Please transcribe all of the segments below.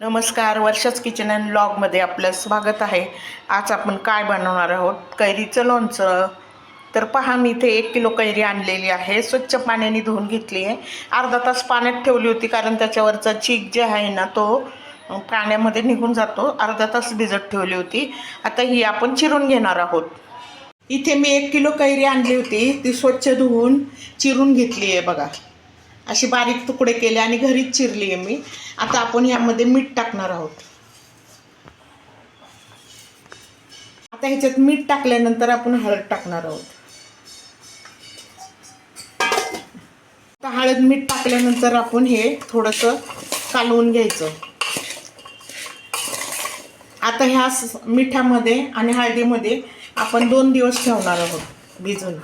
नमस्कार वर्षाच kitchen and ब्लॉगमध्ये आपलं स्वागत आहे. आज आपण काय बनवणार आहोत? कैरीचं लोणचं. तर पहा मी इथे एक किलो कैरी आणलेली आहे. स्वच्छ पाण्याने धुवून घेतली आहे. अर्धा तास पाण्यात ठेवली होती कारण त्याच्यावरचा चीक जे आहे ना तो पाण्यामध्ये निघून जातो. अर्धा तास भिजत ठेवली होती. आता ही आपण चिरून घेणार आहोत. इथे मी एक किलो कैरी आणली होती. ती स्वच्छ धुवून चिरून घेतली आहे बघा. अशी बारीक तुकडे केले आणि घरीच चिरली आहे मी. आता आपण यामध्ये मीठ टाकणार आहोत. आता ह्याच्यात मीठ टाकल्यानंतर आपण हळद टाकणार आहोत. आता हळद मीठ टाकल्यानंतर आपण हे थोडंसं कालवून घ्यायचं. आता ह्या मिठामध्ये आणि हळदीमध्ये आपण दोन दिवस ठेवणार आहोत भिजून.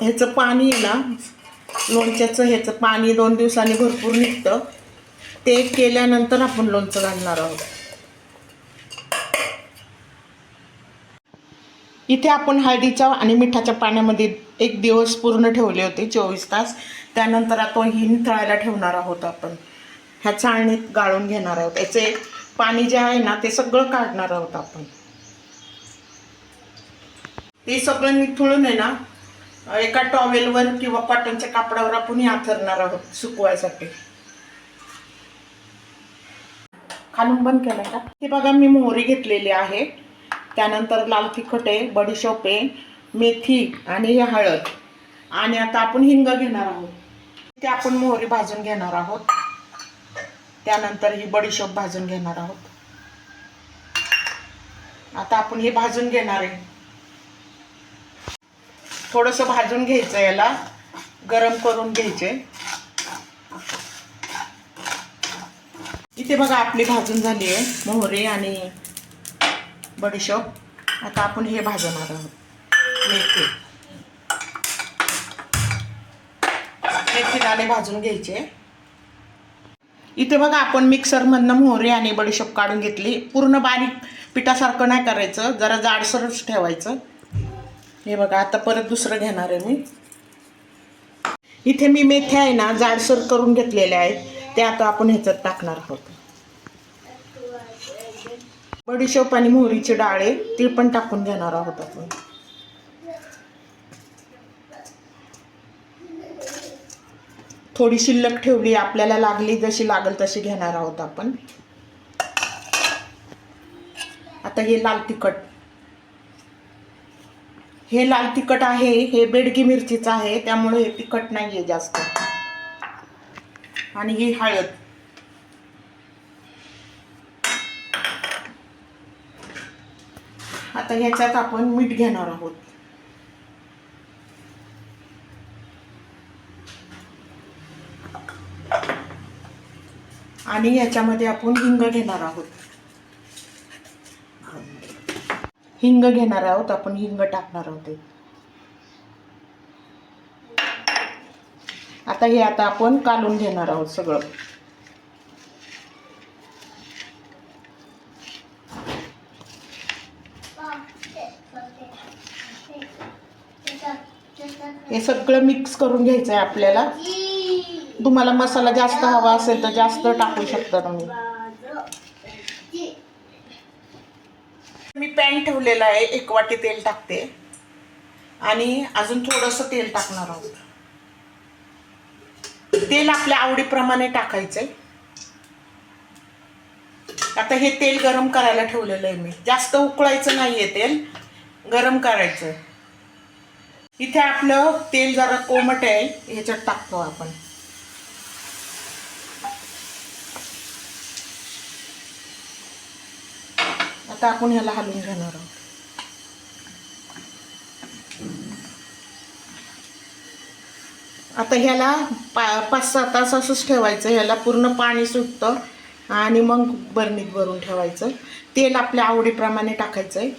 ह्याचं पाणी आहे ना लोणच्याचं ह्याचं पाणी दोन दिवसांनी भरपूर निघतं. ते केल्यानंतर आपण लोणचं घालणार आहोत. इथे आपण हळदीच्या आणि मिठाच्या पाण्यामध्ये एक दिवस पूर्ण ठेवले होते चोवीस तास. त्यानंतर आता ही तळायला ठेवणार आहोत आपण. ह्या चाळणीत गाळून घेणार आहोत. याचे पाणी जे आहे ना ते सगळं काढणार आहोत आपण. ते सगळं निथळून आहे ना एका टॉवेलवर किंवा कॉटनच्या कापडावर आपण हे आथरणार आहोत सुकवायसाठी. खालून बंद केलं का? ते बघा मी मोहरी घेतलेली आहे. त्यानंतर लाल तिखट आहे मेथी आणि हे हळद. आणि आता आपण हिंग घेणार आहोत. ते आपण मोहरी भाजून घेणार आहोत. त्यानंतर ही बडीशोप भाजून घेणार आहोत. आता आपण हे भाजून घेणार आहे. थोडंसं भाजून घ्यायचं याला. गरम करून घ्यायचे. इथे बघा आपली भाजून झाली आहे मोहरी आणि बडीशोप. आता आपण हे भाजणार आहोत. मेथी. मेथी दाणे भाजून घ्यायचे. इथे बघा आपण मिक्सरमधनं मोहरी आणि बडीशोप काढून घेतली. पूर्ण बारीक पिठासारखं नाही करायचं जरा जाडसरच ठेवायचं. हे बघा आता परत दुसरं घेणार आहे मी. इथे मी मेथ्या आहे ना जाडसर करून घेतलेल्या आहेत. ते आता आपण ह्याच्यात टाकणार आहोत. बडीशोप आणि मोहरीची डाळ आहे ती पण टाकून घेणार आहोत आपण. थोडी शिल्लक ठेवली आपल्याला लागली जशी लागल तशी घेणार आहोत आपण. आता हे लाल तिखट हे लाल तिखट आहे हे बेडगी मिरचीचं आहे त्यामुळे हे तिखट नाही आहे जास्त. आणि ही हळद. आता ह्याच्यात आपण मीठ घेणार आहोत. आणि याच्यामध्ये आपण हिंग घेणार आहोत. हिंग घेणार आहोत आपण हिंग टाकणार आहोत आता हे आता आपण कालून घेणार आहोत सगळं. हे सगळं मिक्स करून घ्यायचं आहे आपल्याला. तुम्हाला मसाला जास्त हवा असेल तर जास्त टाकू शकता तुम्ही. मी पॅन ठेवलेला आहे एक वाटी तेल टाकते. आणि अजून थोडंसं तेल टाकणार आहोत. तेल आपल्या आवडीप्रमाणे टाकायचंय. आता हे तेल गरम करायला ठेवलेलं आहे मी. जास्त उकळायचं नाहीये तेल गरम करायचं इथे आपलं तेल जरा कोमट आहे ह्याच्यात टाकतो आपण. आता आपण ह्याला हलवून घेणार आहोत. आता ह्याला पा पाच सहा तास असंच ठेवायचं ह्याला पूर्ण पाणी सुटतं आणि मग बरणीत भरून ठेवायचं. तेल आपल्या आवडीप्रमाणे टाकायचं आहे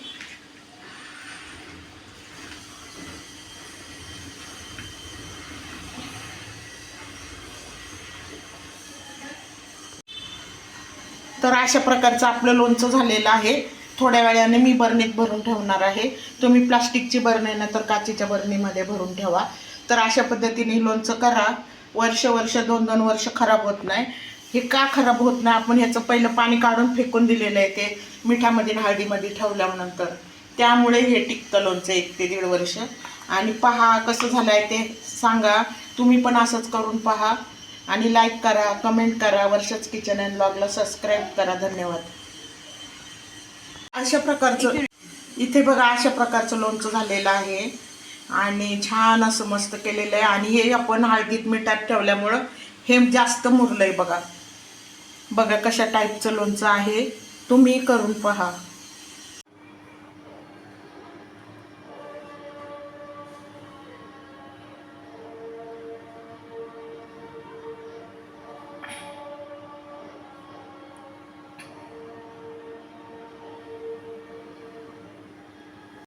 तर अशा प्रकारचं आपलं लोणचं झालेलं आहे. थोड्या वेळाने मी बरणीत भरून ठेवणार आहे. तुम्ही प्लास्टिकची बरणी ना तर काचेच्या बरणीमध्ये भरून ठेवा. तर अशा पद्धतीने लोणचं करा. वर्ष वर्ष दोन दोन वर्ष खराब होत नाही. हे का खराब होत नाही? आपण ह्याचं पहिलं पाणी काढून फेकून दिलेलं आहे ते मिठामध्ये हळदीमध्ये ठेवल्यानंतर. त्यामुळे हे टिकतं लोणचं एक ते दीड वर्ष. आणि पहा कसं झालं आहे ते सांगा. तुम्ही पण असंच करून पहा. आणि लाईक करा कमेंट करा वर्षाच किचन अँड ब्लॉगला सबस्क्राईब करा. धन्यवाद. अशा प्रकारचं इथे बघा अशा प्रकारचं लोणचं झालेलं आहे. आणि छान असं मस्त केलेलं आहे. आणि हे आपण हळदीत मिठात ठेवल्यामुळं हे जास्त मुरलं आहे बघा. बघा कशा टाईपचं लोणचं आहे. तुम्ही करून पहा.